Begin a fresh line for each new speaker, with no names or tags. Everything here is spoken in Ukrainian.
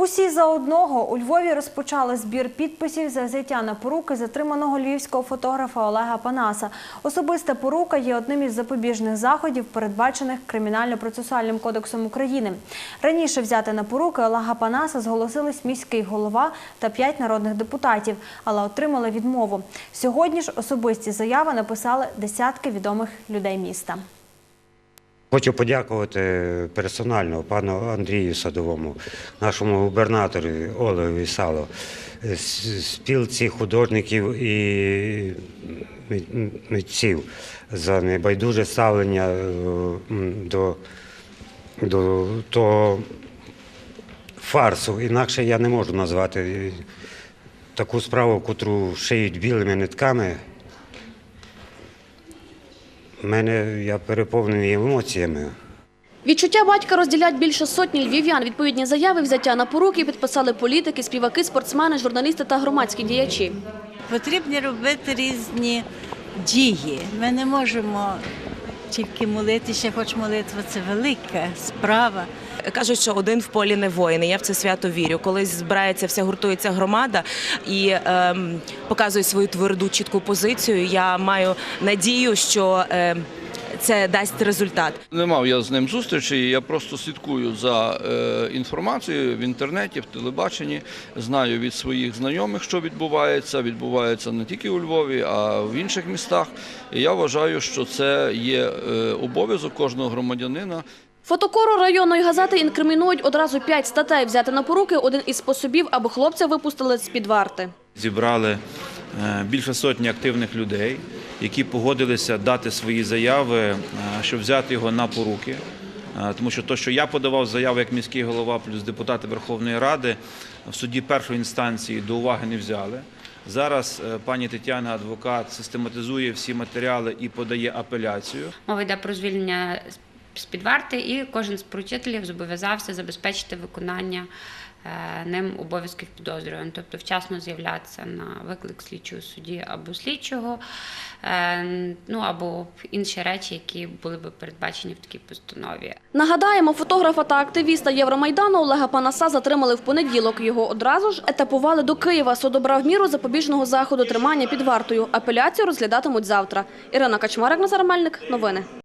Усі за одного у Львові розпочали збір підписів за взяття на поруки затриманого львівського фотографа Олега Панаса. Особиста порука є одним із запобіжних заходів, передбачених Кримінально-процесуальним кодексом України. Раніше взяти на поруки Олега Панаса зголосились міський голова та п'ять народних депутатів, але отримали відмову. Сьогодні ж особисті заяви написали десятки відомих людей міста.
Хочу подякувати персонально пану Андрію Садовому, нашому губернатору Олегу Сало, спілці художників і митців за небайдуже ставлення е, до, до того фарсу. Інакше я не можу назвати таку справу, котру шиють білими нитками. Мене я переповнений емоціями.
Відчуття батька розділять більше сотні львів'ян. Відповідні заяви взяття на поруки підписали політики, співаки, спортсмени, журналісти та громадські діячі.
Потрібно робити різні дії. Ми не можемо тільки молитися, хоч молитва це велика справа.
Кажуть, що один в полі не воїн. Я в це свято вірю. Коли збирається вся гуртується громада і е, показує свою тверду чітку позицію. Я маю надію, що ем, це дасть результат.
Не мав я з ним зустрічі, я просто слідкую за е, інформацією в інтернеті, в телебаченні. Знаю від своїх знайомих, що відбувається. Відбувається не тільки у Львові, а в інших містах. І я вважаю, що це є е, обов'язок кожного громадянина.
Фотокору районної газети інкримінують одразу п'ять статей. Взяти на поруки один із способів, аби хлопця випустили з-під варти.
Зібрали е, більше сотні активних людей, які погодилися дати свої заяви, е, щоб взяти його на поруки. Е, Тому що те, що я подавав заяву як міський голова, плюс депутати Верховної Ради в суді першої інстанції до уваги не взяли. Зараз е, пані Тетяна, адвокат, систематизує всі матеріали і подає апеляцію.
Мова йде про звільнення з під варти, і кожен з поручителів зобов'язався забезпечити виконання е, ним обов'язків підозрюваного, тобто вчасно з'являтися на виклик слідчого судді або слідчого, е, ну або інші речі, які були би передбачені в такій постанові.
Нагадаємо, фотографа та активіста Євромайдану Олега Панаса затримали в понеділок. Його одразу ж етапували до Києва. Суд обрав міру запобіжного заходу тримання під вартою. Апеляцію розглядатимуть завтра. Ірина Качмарик, Назар Мельник. Новини.